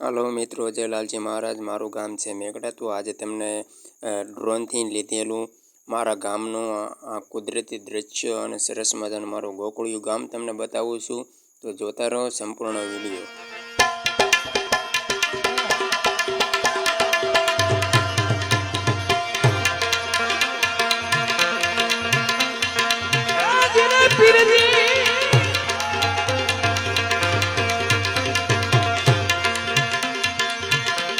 Hello મિત્રો જય લાલજી મહારાજ, મારું ગામ છે મેઘડા. તો આજે તમને ડ્રોનથી લીધેલું મારા ગામનું આ કુદરતી દ્રશ્ય અને સરસ મજાનું મારું ગોકુળિયું ગામ તમને બતાવું છું. તો જોતા રહો સંપૂર્ણ વીડિયો.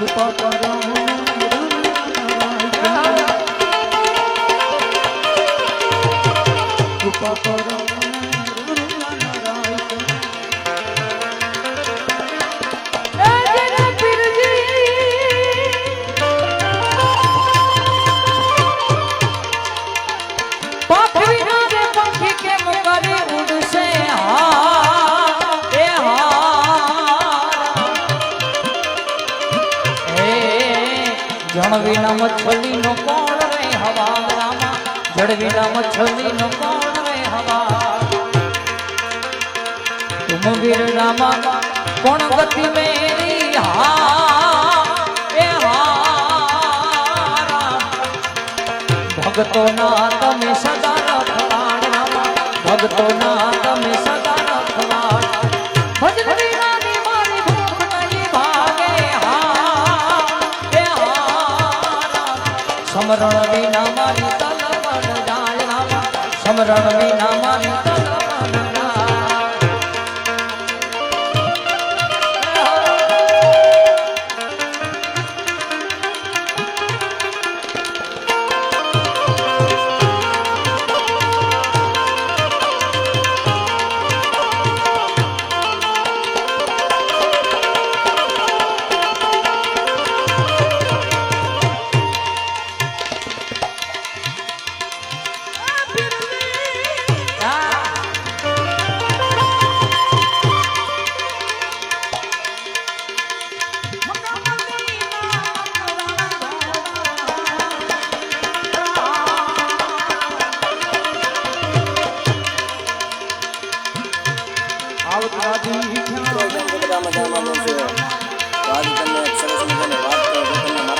જણવીના મચ્છલી નો કોણ રે હવામાં જળવીના મચ્છલી નો કોણ રે હવા? તુમ વીર રામા કોણ ગતિ મેરી હા? એ હારા ભગતો ના તમે સદા રખવાડ રામા. ભગતો ના સમરણ વિના મારી તલવડ જાય રામા સમરણ વિના મારી મજામાં આજે તમને એક સરસ